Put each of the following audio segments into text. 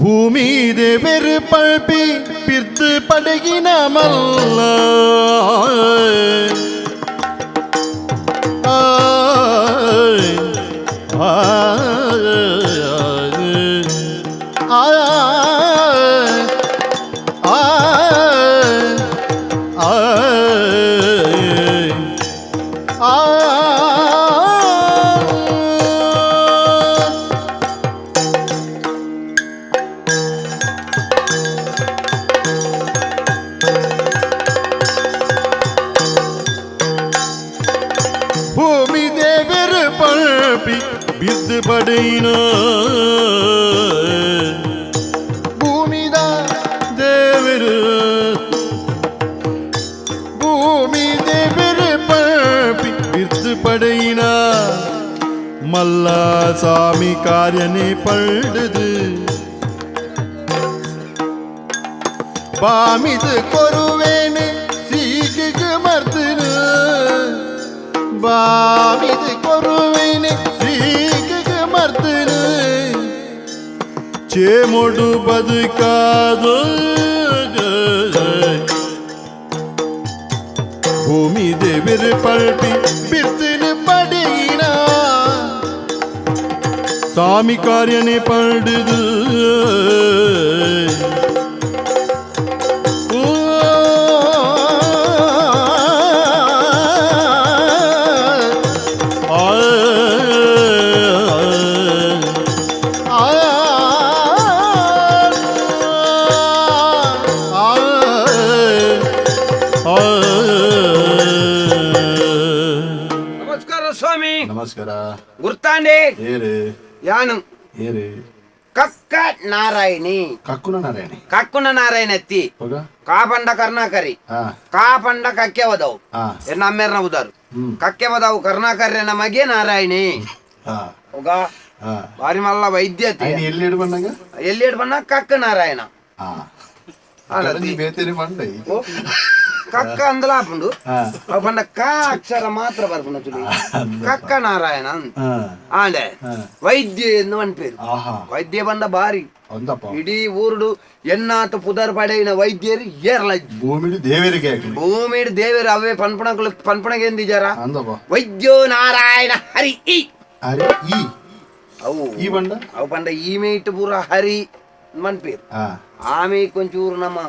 ഭൂമിയിലെ വെറുപ്പൾപ്പി പിർത്ത് പടകിനമല്ല ಬಿದ್ದು ಪಡೆಯಿನ ಭೂಮಿದ ದೇವರು ಭೂಮಿ ದೇವರ ಪಳ್ಪಿ ಬಿದ್ದು ಪಡೆಯಿನ ಮಲ್ಲ சாமி காரியனை பழுது பாமிது கொருவேனு சீக்கு மர்த்துனு ಬಾವಿದು ಕೊರುವೇನೆ ಸೀಗೆ ಮರ್ತನು చేముడు బతుకాదు భూమి దేవిరి పల్పి బిర్తిని పడినా சாமி காரியனை படுது ನಮಸ್ಕಾರ ಗುರ್ತಾಂಡಿ ಏರಿ ಯಾನು ಏರಿ ಕಕ್ಕ ನಾರಾಯಣಿ ಕಕ್ಕುನ ನಾರಾಯಣಿ ಕಕ್ಕುನ ನಾರಾಯಣ ಎತ್ತಿ ಕಾಪಂಡ ಕರ್ನಾಕರಿ ಕಾಪಂಡ ಕಕ್ಕೆ ಒದವು ಎನ್ನ ಅಮ್ಮೇರ್ನ ಉದಾರು ಕಕ್ಕೆ ಒದವು ಕರ್ನಾಕರ್ಯ ನಮಗೆ ನಾರಾಯಣಿ ಬಾರಿ ಮಲ್ಲ ವೈದ್ಯತೆ ಎಲ್ಲಿ ಹಿಡ್ಬಣ್ಣಗ ಎಲ್ಲಿ ಹಿಡ್ಬಣ್ಣ ಕಕ್ಕ ನಾರಾಯಣ ಬೇತೇರಿ ಮಂಡೈ కక్క అందులో ఆపండు. పండ క అక్షర మాత్ర పరపండు చూడు. కక్క నారాయణ ఆండే. వైద్య ఎందు అని పేరు. వైద్య బండ భారీ. ఇడీ ఊరుడు ఎన్నాత పుదర్ పడైన వైద్య ఏర్ల. భూమిడి దేవేరు అవే పన్పణకులు పన్పణకేంది జరా? వైద్యో నారాయణ హరి అవు పండ? ఈమె ఇటు పూర హరి మన పేరు. ఆమె కొంచెం ఊరునమ్మా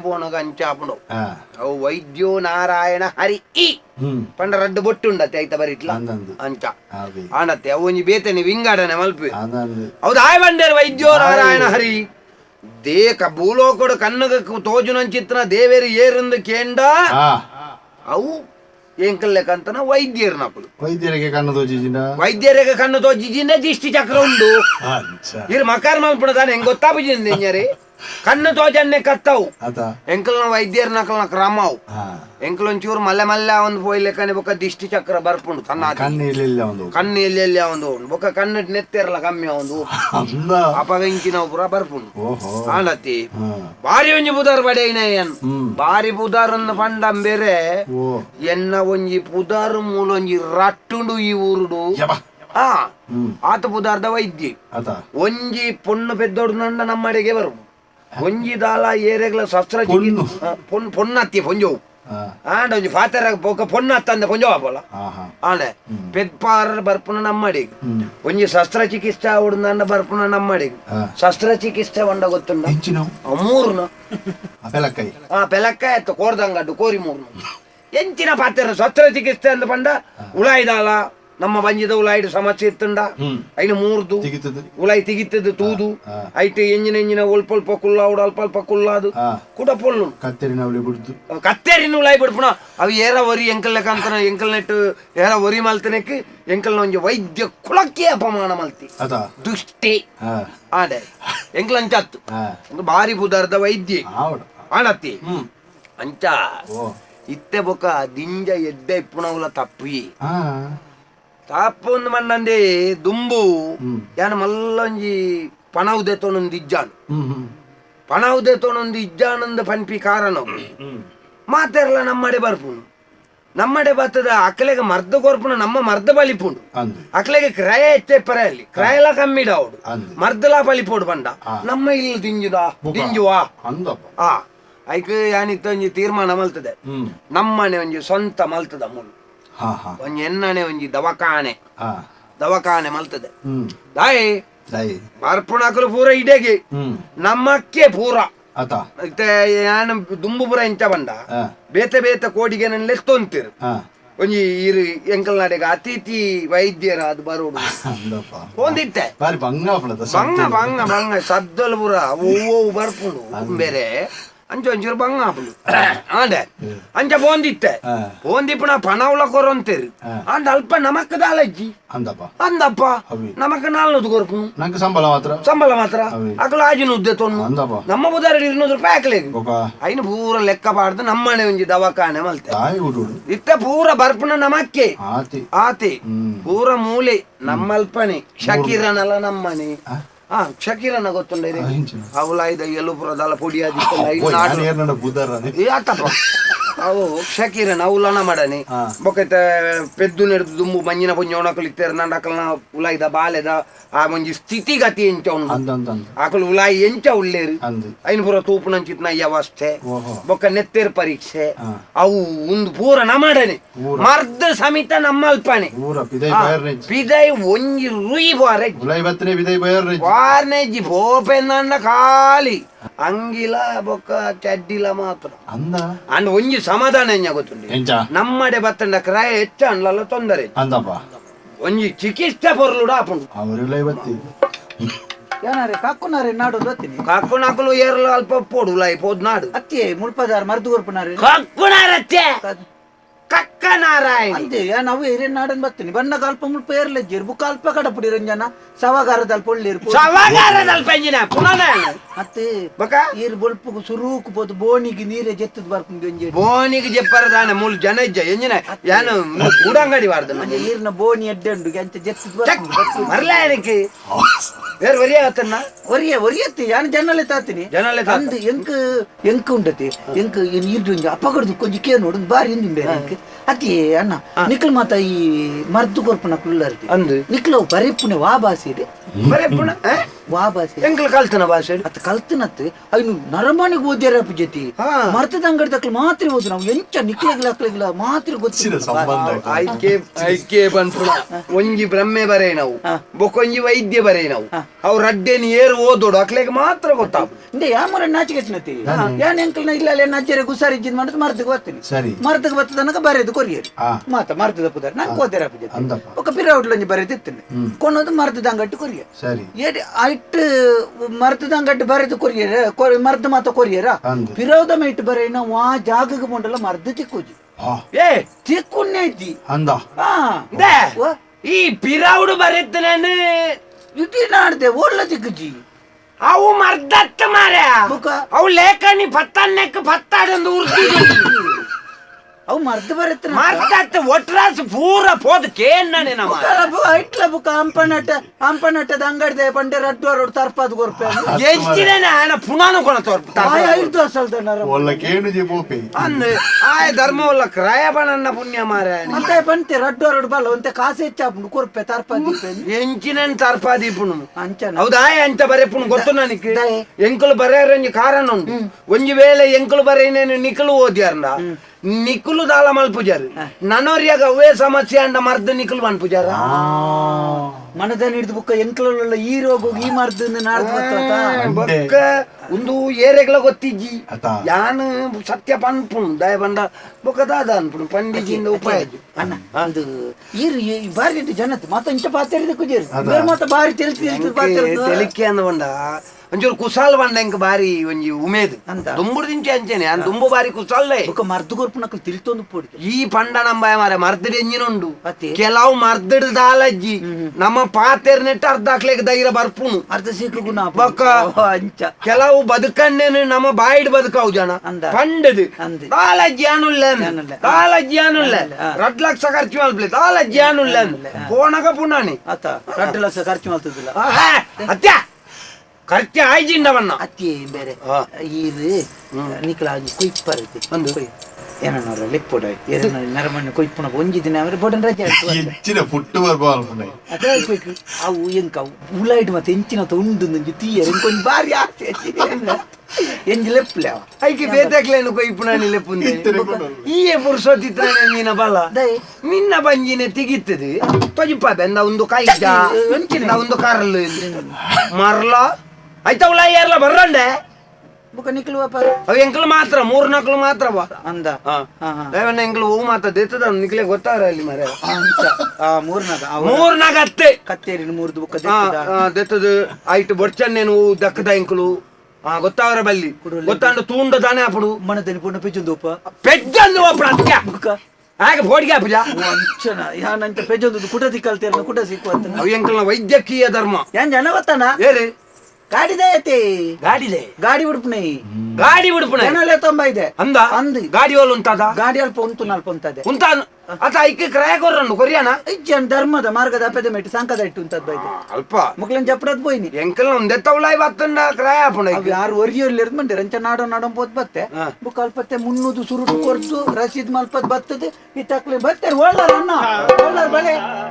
ಪೋನಾಗ ಅಂಚಾಪುಂಡು ಹಾ. ಅವು ವೈದ್ಯೋ ನಾರಾಯಣ ಹರಿ ಹ್ಮ್. ಪಂಡ ರಡ್ಡು ಬೊಟ್ಟು ಐತ ಬರಿಟ್ಲ. ಅಂದಂದು. ಅಂಚ. ಅದೇ ಆಂಡತ್ತೆ ಅವು ಒಂಜಿ ಬೇತನೆ ವಿಂಗಾಡನೆ ಮಲ್ಪೆ ಹೌದು ಆಯ್ ಬಂಡೇರು ವೈದ್ಯೋ ನಾರಾಯಣ ಹರಿ. ದೇಕ ಭೂಲೋಕಡು ಕಣ್ಣಗ ತೋಜುನಂಚಿತ್ರ ದೇವೇರಿ ಏರಂದು ಕೇಂಡ. ಅವು ಎಂಕಲ್ಲೆಕಂತನ ವೈದ್ಯರು ನಕಲು ವೈದ್ಯರಿಗೆ ಕಣ್ಣು ತೋಜಿಜಿನ? ವೈದ್ಯರಿಗೆ ಕಣ್ಣು ತೋಜಿಜಿನ ದಿಷ್ಟಿ ಚಕ್ರ ಉಂಡು. ಇರ್ ತಾನೆ ಮಲ್ಪುಣದಾನೆ ಹೆಂಗ್ ಗೊತ್ತಾಪುಜಿಂದೆ ಕಣ್ಣು ತೋಜನ್ನೆ ಕತ್ತವು. ಎಂಕಲ್ನ ವೈದ್ಯರ ನಕಲ್ನ ಕ್ರಮವು. ಎಂಕಲ್ ಒಂಚೂರು ಮಲ್ಲೆ ಮಲ್ಲೆ ಒಂದು ಪೋಯ್ಲೆಕ್ಕನೆ ಬೊಕ್ಕ ದಿಷ್ಟಿ ಚಕ್ರ ಬರ್ಪುಂಡು ತನ್ನ. ಕಣ್ಣು ಇಲ್ಲ ಒಂದು ಕಣ್ಣು ಎಲ್ಲೆಲ್ಲ ಎಲ್ಲಿ ಒಂದು ಬೊಕ್ಕ ಕಣ್ಣು ನೆತ್ತಿರಲ್ಲ ಕಮ್ಮಿ ಒಂದು ಅಪವೆಂಕಿನ ಪುರ ಬರ್ಪುಂಡು. ಆಂಡತಿ ಬಾರಿ ಒಂಜಿ ಪುದಾರ್ ಬಡೇನಯ್ಯನ್ ಹ್ಮ್. ಬಾರಿ ಬುಧಾರನ್ನ ಪಂಡಂ ಬೇರೆ ಎನ್ನ ಒಂಜಿ ಪುದರ್ ಮೂಲೊಂಜಿ ರಟ್ಟುಂಡು ಈ ಊರುಡು. ಆ ಆತ ಪುದಾರ್ದ ವೈದ್ಯ. ಒಂಜಿ ಪೊಣ್ಣು ಪೆದ್ದೋಡು ನಂಡ ನಮ್ಮಡೆಗೆ ಬರು ಒಂಜಿ ದಾಲ ಏರೆಗ್ಲ ಶಸ್ತ್ರ? ಪೊನ್ ಪೊನ್ನತ್ತಿ ಪೊಂಜೋವು ಆಂಡ ಒಂಜಿ ಪಾತರ ಪೊಕ್ಕ ಪೊನ್ನತ್ತಂದ ಪೊಂಜೋವ ಪೋಲ ಆಹಾ ಆಂಡೆ ಪೆದ್ಪಾರ ಬರ್ಪುನ ನಮ್ಮಡಿ ಒಂಜಿ ಒಂಜಿ ಶಸ್ತ್ರಚಿಕಿತ್ಸೆ ಅವಡುಂದ ಬರ್ಪುನ ನಮ್ಮಡಿ ಹಾ. ಶಸ್ತ್ರಚಿಕಿತ್ಸೆ ಒಂಡ ಗೊತ್ತುಂಡ? ಮೂರ್ನ. ಆ ಬೆಲಕ್ಕ ಎತ್ತು ಕೋರ್ದಂಗಡ್ಡು ಕೋರಿ ಮೂರ್ನ ಎಂಚಿನ ಪಾತ್ರ ಶಸ್ತ್ರಚಿಕಿತ್ಸೆ ಅಂತ ಪಂಡ ಉಳಾಯ್ದಾಲ ನಮ್ಮ ಬಂಜಿದ ಉಳಾಯ್ಡು ಸಮಸ್ಯೆ ಇತ್ತುಂಡ. ಐನ ಮೂರುದು. ತೆಗಿತದೆ. ಉಳಾಯ್ ತೂದು. ಐಟು ಎಂಜಿನ ಎಂಜಿನ ಒಲ್ಪ ಅಲ್ಪ ಕುಲ್ಲಾವುಡು ಅಲ್ಪ ಅಲ್ಪ ಕುಲ್ಲಾದು ಕೂಡ ಪೊಲ್ಲು. ಕತ್ತೇರಿನ ಉಳಾಯ್ ಬಿಡ್ಪುಣ. ಅವು ಏರ ವರಿ ಎಂಕಲ್ ಲೆಕ್ಕಂತನ ಎಂಕಲ್ ನೆಟ್ಟು ಏರ ವರಿ ಮಲ್ತನಕ್ಕೆ ಎಂಕಲ್ನ ಒಂಜಿ ವೈದ್ಯ ಕುಳಕ್ಕೆ ಅಪಮಾನ ಮಲ್ತಿ. ದುಷ್ಟಿ. ಆಡೆ ಎಂಕಲ್ ಅಂಚತ್ತು. ಒಂದು ಬಾರಿ ಬುಧಾರ್ದ ವೈದ್ಯ. ಆಣತ್ತಿ. ಅಂಚ. ಇತ್ತೆ ಬೊಕ ದಿಂಜ ಎಡ್ಡೆ ಇಪ್ಪುಣವುಲ ತಪ್ಪಿ. ತಾಪೊಂದು ಮಣ್ಣಂದೆ ದುಂಬು. ಯಾನ ಮಲ್ಲೊಂಜಿ ಪಣವುದೆ ತೊನೊಂದು ಇಜ್ಜಾನು. ಪಣವುದೆ ತೊನೊಂದು ಇಜ್ಜಾನಂದ ಪನ್ಪಿ ಕಾರಣ ಮಾತೆರ್ಲ ನಮ್ಮಡೆ ಬರ್ಪುನು ನಮ್ಮಡೆ ಬತ್ತದ ಅಕ್ಕಲೆಗೆ ಮರ್ದ ಕೊರ್ಪುನ ನಮ್ಮ ಮರ್ದ ಬಲಿಪುಂಡು ಅಕ್ಕಲೆಗೆ ಅಕ್ಲೆಗೆ ಕ್ರಯ ಹೆಚ್ಚೆ ಪರಲ್ಲಿ ಕ್ರಯಲ ಕಮ್ಮಿಡ ಅವಡು ಮರ್ದಲ ಬಲಿಪೋಡು ಬಂಡ ನಮ್ಮ ಇಲ್ಲ ತಿಂಜುದ ಅಂದಪ್ಪ. ಆ. ಐಕ್ ಯಾನಿತ್ತ ಒಂಜಿ ತೀರ್ಮಾನ ಮಲ್ತದೆ. ನಮ್ಮನೆ ಒಂಜಿ ಸ್ವಂತ ಮಲ್ತದ ಹಾ ಒಂಜಿ ಎನ್ನಣೆ ಒಂಜಿ ದವಾಖಾನೆ ಹಾ. ದವಕಾನೆ ಮಲ್ತದೆ. ದಾಯಿ ಅರ್ಪಣಕಲು ಪೂರ ಇಡೆಗೆ. ನಮ್ಮಕ್ಕೆ ಪೂರ. ಮತ್ತೆ ಯಾನು ದುಂಬು ಪೂರ ಇಂಚ ಬಂಡ ಬೇತೆ ಬೇತೆ ಕೋಡಿಗೆ ಲೆತ್ತೊಂತಿರು. ಹಾ. ಒಂಜಿ ಇರು ಎಂಕಲ್ ನಾಡೆಗ ಅತಿಥಿ ವೈದ್ಯರ ಅದು ಬರೋಡು ಬಂಗಾಪುಳದ ಬಂಗ ಬಂಗ ಬಂಗ ಸದ್ದಲ್ ಪೂರ ಓ ಬರ್ಪುಂಡು ಬೇರೆ. அஞ்சு அஞ்சு ரூபாங்க ஆண்ட. அஞ்ச போந்திட்ட. போந்தி இப்ப நான் பண உள்ள குறம் தெரு ஆண்ட அல்ப நமக்கு தான் அலஜி அந்தப்பா. அந்தப்பா. நமக்கு நாலுநூறு கொடுக்கணும் நமக்கு சம்பளம் மாத்திரம். சம்பளம் மாத்திரம். அக்கல ஆஜினு உத்தேத்தோணும் அந்தப்பா. நம்ம புதாரடி இருநூறு ரூபாய் அக்கலேக்கு అయిన పూర లెక్క పాడుతూ నమ్మనే ఉంది దవాఖానే మళ్తే ఇట్ట పూర బర్పున నమక్కే ఆతి ఆతి పూర మూలి నమ్మల్పని షకీరనల నమ్మని ಪೂರ ಮೂಲೆ ನಮ್ಮಲ್ಪನೆ ಶಕೀರನಲ್ಲ ನಮ್ಮನೆ ಆ? ಹಾ ಶಕೀರನ ಗೊತ್ತುಂಡ ಆ, ಇಂಚಿನ. ಅವಳ ಐದ ಎಲುಪುರದಲ್ಲ ಪುಡಿ ಓ, ಆದಿತ್ತಲ್ಲ ಯಾನ್ ಏರ್ನಡ ಬುದ್ಧರ ಅವು ಶಕೀರನ ಉಲಾನ ಮಾಡನಿ ಬೊಕೈತ ಪೆದ್ದು ನೆಡ್ದು ದುಂಬು ಮಂಜಿನ ಪುಂಜ ಒಣಕಲು ಇತ್ತೇರ ನಂಡಕಲ್ನ ಉಲಾಯ್ದ ಬಾಲೆದ ಆ ಮಂಜಿ ಸ್ಥಿತಿಗತಿ ಎಂಚ ಉಂಡು ಆಕಲು ಉಲಾಯಿ ಎಂಚ ಉಳ್ಳೇರು. ಐನ್ ಪೂರ ತೂಪು ನಂಚಿತ್ನ ಅವಸ್ಥೆ ಬೊಕ್ಕ ನೆತ್ತೇರ್ ಪರೀಕ್ಷೆ. ಅವು ಒಂದು ಪೂರ ನ ಮಾಡನೆ ಮರ್ದ ಸಮೇತ ನಮ್ಮ ಅಲ್ಪಾನೆ ಬಿದೈ ಒಂಜಿ ರುಯಿ ಬಾರೆ ಬಾರ್ನೆಜ್ಜಿ ಭೋಪೆನ್ನ ಖಾಲಿ. ಅಂಗಿಲ ಬೊಕ್ಕ ಚಡ್ಡಿಲ ಮಾತ್ರ. ಅಂದ? ಅಂಡ್ ಒಂಜಿ ಸಮಾಧಾನ ಎಂಜ ಗೊತ್ತುಂಡಿ ಎಂಚ ನಮ್ಮಡೆ ಬತ್ತಂಡ ಕ್ರಾಯ ಹೆಚ್ಚು ಅಂಡ್ಲಲ್ಲ ತೊಂದರೆ. ಅಂದಪ್ಪ. ಒಂಜಿ ಚಿಕಿತ್ಸೆ ಪೊರ್ಲುಡ ಆಪುಂಡು ಅವರು ಉಲೈ ಬತ್ತಿ ಏನಾರೆ ಕಾಕುನಾರೆ ನಾಡು ಗೊತ್ತೀನಿ ಕಾಕುನಾಕಲು ಏರ್ಲ ಅಲ್ಪ ಪೋಡು ಲೈ ಪೋದ್ ನಾಡು ಅತ್ತಿ ಮುಳ್ಪದಾರ ಮರ್ದು ಕೊರ್ಪನಾರೆ? ಕಕ್ಕುಣಾರತ್ತೆ ಕಕ್ಕ ನಾರಾಯಣಿ ಅಂದೆ ನಾವು ಹಿರಿಯ ನಾಡನ್ ಬರ್ತೀನಿ ಬಣ್ಣ ಕಲ್ಪ ಮುಲ್ಪ ಏರ್ಲಜ್ಜಿರ್ ಬುಕ್ಕ ಅಲ್ಪ ಕಡಪುಡಿ ರಂಜನ ಸವಾಗಾರದಲ್ಲಿ ಪೊಳ್ಳಿರ್ ಸವಾಗಾರದಲ್ಲಿ ಪೆಂಜಿನ ಪುನಃ ಮತ್ತೆ ಬಕ ಈರ್ ಬೊಲ್ಪು ಸುರೂಕು పోతు ಬೋನಿಗೆ ನೀರೇ ಜೆತ್ತದ ಬರ್ಕೊಂಡು ಒಂಜಿ ಬೋನಿಗೆ ಜಪ್ಪರದಾನ ಮೂಲ್ ಜನ ಇಜ್ಜ ಎಂಜಿನ ಯಾನು ಕೂಡಂಗಡಿ ವಾರ್ದ ಅಂಜೆ ಈರ್ನ ಬೋನಿ ಎಡ್ಡೆಂಡು ಅಂಚೆ ಜೆತ್ತದ ಬರ್ಕೊಂಡು ಮರ್ಲ ಏನಕ್ಕೆ ಬೇರೆ ವರಿಯ ಆತನ್ನ ಒರಿಯ ಒರಿಯತ್ತಿ ಯಾನ್ ಜನಲೆ ತಾತೀನಿ ಜನಲೆ ತಾತ. ಅಂದ್ ಎಂಕ್ ಎಂಕ್ ಉಂಡತಿ ಎಂಕ್ ನೀರ್ದು ಒಂಜಿ ಅಪಗಡ್ದು ಕೊಂಜಿ ಕೇ ನೋಡು ಬಾರಿ ಹಿಂದಿಂಡೆ ಎಂಕ್ ಅತಿ ಅಣ್ಣ ನಿಕ್ಲ್ ಮಾತ ಈ ಮರ್ದು ಕೊರ್ಪನ ಕುಳ್ಳರ್ತಿ ಅಂದ್ರೆ? ನಿಕ್ಲ ಪರಿಪುನೆ ವಾಬಾಸಿ ಇದೆ ಬರೇ வா பாசே எங்களுக்கு கல்த்தன பாஷೆ ಅತ್ತ ಕಲ್ತನತ್ ಐನು ನರಮಣಿಗೆ ಓದ್ಯಾರ ಪಜತಿ ಮರ್ತದ ಅಂಗಡಿ ತಕ್ಕ ಮಾತ್ರ ಓದು ನಾವು ಎಂಚ ನಿಕ್ಲಗ್ಲ ಅಕ್ಲಗ್ಲ ಮಾತ್ರ ಗೊತ್ತಿಲ್ಲ. ಆಯ್ಕೆ ಐಕೆ ಬಂತು. ಒಂಜಿ ಬ್ರಹ್ಮೆ ಬರೆ ನಾವು ಬೊಕೊಂಜಿ ವೈದ್ಯ ಬರೆ ನಾವು. ಅವ್ರ ಅಡ್ಡೇನಿ ಏರು ಓದೋಡು ಅಕ್ಲೆಗೆ ಮಾತ್ರ ಗೊತ್ತಾ ಇಂದೆ ಯಾ ಮರ ನಾಚಿಕೆಚ್ನತಿ ಯಾನ್ ಎಂಕಲ್ ಇಲ್ಲ ಅಲ್ಲೇ ಗುಸಾರಿ ಇದ್ದಿದ್ ಮಾಡಿದ್ ಮರ್ತಕ್ಕೆ ಬರ್ತೀನಿ ಮರ್ತಕ್ಕೆ ಬತ್ತ ತನಕ ಬರೆದು ಕೊರಿಯರು. ಮಾತ ಮರ್ತದ ಪುದರ್. ನಂಗೆ ಓದ್ಯಾರ ಪಜತಿ ಒಕ್ಕ ಪಿರ ಔಟ್ಲೊಂಜಿ ಬರೆದಿತ್ತೇನೆ ಕೊನೋದು ಮರ್ತದ ಅಂಗಡಿ ಕೊರಿಯರ್. ಸರಿ. ಏಡಿ ಐಟ್ ಮರತದಂಗ ಅಡ್ಡ ಬರೆದು ಕೊರಿಯರ ಮರದ ಮಾತ ಕೊರಿಯರ ವಿರೋಧ ಮೈಟ್ ಬರೆಯನ ವಾ ಜಾಗಕ್ಕೆ ಬಂದಲ್ಲ ಮರದ ತಿಕ್ಕುಜಿ ಏ ತಿಕ್ಕುನ್ನೇ ಇದ್ದಿ ಅಂದ ಈ ಪಿರಾವುಡು ಬರೆತ್ತನೇನು ಇದು ನಾಡ್ದೆ ಒಳ್ಳ ತಿಕ್ಕುಜಿ ಅವು ಮರ್ದತ್ತ ಮಾರ್ಯ ಅವು ಲೇಖನಿ ಪತ್ತನ್ನಕ್ಕೆ ಪತ್ತಾಡೊಂದು ಉರ್ದಿ ಅವು ಮರ್ದ ಬರೆತ್ತನ ಮರ್ದತ್ತ ಒಟ್ರಾಸ್ ಪೂರ ಪೋದ ಕೇನ್ನನೆ ನಮ್ಮ ಕ್ಲಬ್ ಬುಕ್ಕ ಅಂಪನಟ ಅಂಪನಟದ ಅಂಗಡಿದೆ ಪಂಡೆ ರಡ್ಡು ಅರೋಡು ತರ್ಪಾದ ಕೊರ್ಪೆ ಎಷ್ಟಿದೇನ ಆನ ಪುನಾನು ಕೊನ ತೋರ್ಪ ಐದು ಅಸಲ್ದ ನರ. ಒಲ್ಲ ಕೇಣು ಜಿ ಪೋಪೆ ಅಂದ್ ಆಯ ಧರ್ಮವಲ್ಲ ಕ್ರಯ ಬಣನ್ನ ಪುಣ್ಯ ಮಾರ ಮತ್ತೆ ಪಂತೆ ರಡ್ಡು ಅರೋಡು ಬಲ್ಲ ಒಂತೆ ಕಾಸೆ ಹೆಚ್ಚಾಪುಂಡು ಕೊರ್ಪೆ ತರ್ಪಾದ ಎಂಚಿನನ್ ತರ್ಪಾದೀಪುನು ಅಂಚನ. ಹೌದಾ ಎಂತ ಬರೆಪುನು ಗೊತ್ತು ನನಗೆ? ಬರೆ ಎಂಕುಲು ಬರೆಯರಂಜಿ ಕಾರಣ ಉಂಟು. ಒಂಜಿ ವೇಳೆ ಎಂಕುಲು ಬರೆಯನೇನು ನಿಕಲು ಓದ್ಯಾರ್ನ ನಿಕುಲು ದಾಲ ಪೂಜಾರ. ನನ್ನೋರಿಯಾಗ ಅವೇ ಸಮಸ್ಯೆ ಅಂಡ ಮರ್ದ ನಿಕುಲು ಮನ್ಪುಜಾರ ಮನದ ಹಿಡಿದು ಬುಕ್ಕ ಎಂಕ್ಲಲ್ಲ ಈ ರೋಗ ಈ ಮರ್ದ ನಾಡ್ದು ಗೊತ್ತಾತ ಬೊಕ್ಕ ಒಂದು ಏರೆಗ್ಲ ಗೊತ್ತಿಜ್ಜಿ. ಯಾನು ಸತ್ಯ ಪನ್ಪುಣು ದಯ ಬಂದ ಬೊಕ್ಕ ದಾದ ಅನ್ಪುಣು ಪಂಡಿಜಿಂದ ಉಪಾಯ ಅಣ್ಣ ಅದು ಈರು ಈ ಬಾರಿ ಜನತೆ ಮಾತ ಇಂಚ ಪಾತ್ರ ಕುಜೇರು ಬೇರೆ ಮಾತ ಬಾರಿ ತಿಳಿಸಿ ತಿಳಿಸಿ ಪಾತ್ರೆ ತೆಲಿಕೆ ಅಂದ ಬಂಡ ಒಂಚೂರು ಕುಸಾಲ್ ಬಂದ ಹೆಂಗ್ ಬಾರಿ ಒಂಜಿ ಉಮೇದ್. ಅಂತ. ದುಂಬುಡು ದಿಂಚೆ ಅಂಚೆನೆ ಅನ್ ದುಂಬು ಬಾರಿ ಕುಸಾಲ್ಲೆ. ಬುಕ್ಕ ಮರ್ದು ಕೊರ್ಪು ನಕಲ್ ತಿಳ್ತೊಂದು ಪೋಡಿ ಈ ಪಂಡ ನಂಬಾಯ ಮಾರ ಮರ್ದಡ್ ಎಂಜಿನ ಉಂಡು ಕೆಲವು ಮರ್ದಡ್ ದಾಲಜ್ಜಿ. ನಮ್ಮ ಪಾತೆರ್ ನೆಟ್ಟ ಅರ್ಧ ಹಾಕ್ಲಿಕ್ಕೆ ಧೈರ್ಯ ಬರ್ಪುನು. ಅರ್ಧ ಸೀಕು ಗುಣ ಬೊಕ್ಕ. ಅಂಚ. ಕೆಲವು ಬದುಕಣ್ಣೇನು ನಮ್ಮ ಬಾಯಿಡ್ ಬದುಕಾವು ಜನ. ಅಂದ. ಪಂಡದು. ಅಂದ್. ದಾಲಜ್ಜಿ ಅನುಲ್ಲ ಆ. ರಡ್ ಲಕ್ಷ ಖರ್ಚು ಮಲ್ಪಲೆ ದಾಲಜ್ಜಿ ಅನುಲ್ಲ ಪೋಣಗ ಪುಣಾನಿ ಅತ್ತ ರಡ್ಡು ಲಕ್ಷ ಖರ್ಚು ಮಾಡ್ತಿದ್ದಿಲ್ಲ. ಅತ್ಯ. ಖರ್ಚು ಆಯ್ಜಿಂಡವನ್ನ ಅತ್ತಿ ಬೇರೆ ಆ. ಈರು ನಿಕ್ಲ ಕುಯ್ಪರ್ ಒಂದು. ಏನನ್ನ ಲೆಪ್ಪೊಡ ಏನ ನರಮಣ್ಣ ಕೊಯ್ಪುನ ಒಂಜಿ ದಿನ ಅವರೆ ಬೋಡನ್ ರಜೆ ಆಯ್ತು ಇಚ್ಚಿನ ಪುಟ್ಟು ಬರ್ಬೋ ಅನ್ಕೊಂಡೆ ಅದೇ ಆಯ್ತು ಅವು ಎಂಕ ಉಲಾಯ್ಡ್ ಮತ್ತೆ ಎಂಚಿನ ಉಂಡು ನಂಜಿ ತೀಯರ್ ಎಂಕೊಂಜಿ ಬಾರಿ ಆಸೆ ಎಂಜಿ ಲೆಪ್ಪಲೆ ಅವ ಐಕೆ ಬೇತಕ್ಲೇನು ಕೊಯ್ಪುನಾನಿ ಲೆಪ್ಪುಂದೆ ಇತ್ತನೆ ಕೊಡು. ಈಯೆ ಪುರುಷೋತಿತ್ರನೆ ಮೀನ ಬಲ ದಯೆ. ಮಿನ್ನ ಬಂಜಿನೆ ತಿಗಿತ್ತದು ತೊಜಿಪ್ಪ ಬೆಂದ ಒಂದು ಕಾಯ್ದ ಎಂಚಿನೆ? ಒಂದು ಕರ್ಲು ಮರ್ಲ ಆಯ್ತಾ ಯಾರಲ್ಲ ಬರ್ರಂಡೆ? ಬುಕ್ಕ ನಿಕ್ಲು ಅವು ಎಂಕಲು ಮಾತ್ರ ಮೂರ್ ನಕ್ಲು ಮಾತ್ರ ಬಾ. ಅಂದ. ಹಾ. ಹಾ ಹಾ. ದೇವಣ್ಣ ಎಂಕಲು ಹೂ ಮಾತ್ರ ದೆತ್ತದ ನಿಕ್ಲೆ ಗೊತ್ತಾರ ಅಲ್ಲಿ ಮರೆ ಮೂರ್ ಆ ಮೂರ್ನಾಗ ಅವ ಅತ್ತೆ. ಕತ್ತೇರಿ ಮೂರ್ದು ಬುಕ್ಕ ಹಾ ದೆತ್ತದ. ದೆತ್ತದು. ಐಟ್ ಬೊಡ್ಚನ್ನೇನು ದಕ್ಕದ ಎಂಕ್ಲು. ಹಾ ಗೊತ್ತಾವರ ಬಲ್ಲಿ. ಗೊತ್ತಾಂಡ ತೂಂಡ ತಾನೇ ಅಪ್ಪಡು ಮಣದಲ್ಲಿ ಪುಣ್ಣ ಪಿಜುಂದೂಪ ಪೆಜ್ಜಂದು ಅಪ್ಪಡು ಅತ್ಯ ಬುಕ್ಕ. ಹಾಗೆ ಬೋಡಿಗೆ ಹಾಪಿಲ್ಲ ಅಂಚನ. ಯಾನಂತ ಪೆಜೊಂದು ಕುಟ ತಿಕ್ಕಲ್ತೇರ್ನ ಕುಟ ಸಿಕ್ಕುವಂತ ಅವ್ ಎಂಕಲ್ನ ವೈದ್ಯಕೀಯ ಧರ್ಮ. ಏನ್ ಜನ ಗೊತ್ತಾನ? ಏರಿ ಗಾಡಿ ದಯತೆ ಗಾಡಿದೆ. ಗಾಡಿ ಉಡುಪುನೆ ಗಾಡಿ ಬಿಡ್ಪುಣ ಜನಲೆ ತೊಂಬ ಇದೆ ಅಂದ? ಅಂದಿ. ಗಾಡಿ ಅಲ್ಲಿ ಉಂಟದ? ಗಾಡಿ ಅಲ್ಪ ಉಂಟು ನಲ್ಪ ಉಂಟದೆ. ಉಂಟ ಅತ ಐಕೆ ಕ್ರಯ ಕೊರ್ರನ್ನು ಕೊರಿಯಾನ ಇಜ್ಜನ್ ಧರ್ಮದ ಮಾರ್ಗದ ಅಪೆದ ಮೇಟಿ ಸಂಕದ ಇಟ್ಟು ಉಂಟದ್ ಬೈದೆ. ಅಲ್ಪ. ಮುಕ್ಲನ್ ಚಪ್ಪಡದ್ ಬೋಯ್ನಿ. ಎಂಕಲ್ ಒಂದೆ ತವಲಾಯ್ ಬತ್ತಂಡ ಕ್ರಯ ಆಪುಣ ಅವ್ ಯಾರು ಒರಿಯೋಲ್ಲಿ ಇರ್ದ್ ರಂಚ ನಾಡೋ ನಾಡೋ ಪೋತ್ ಬತ್ತೆ. ಬುಕ್ ಅಲ್ಪತ್ತೆ ಮುನ್ನೂದು ಸುರುಟು ಕೊರ್ದು ರಸೀದ್ ಮಲ್ಪದ್ ಈ ಇತ್ತಕ್ಲೆ ಬತ್ತೆ ಒಳ್ಳಾರ ಅನ್ನ. ಒಳ್ಳಾರ ಬಲೆ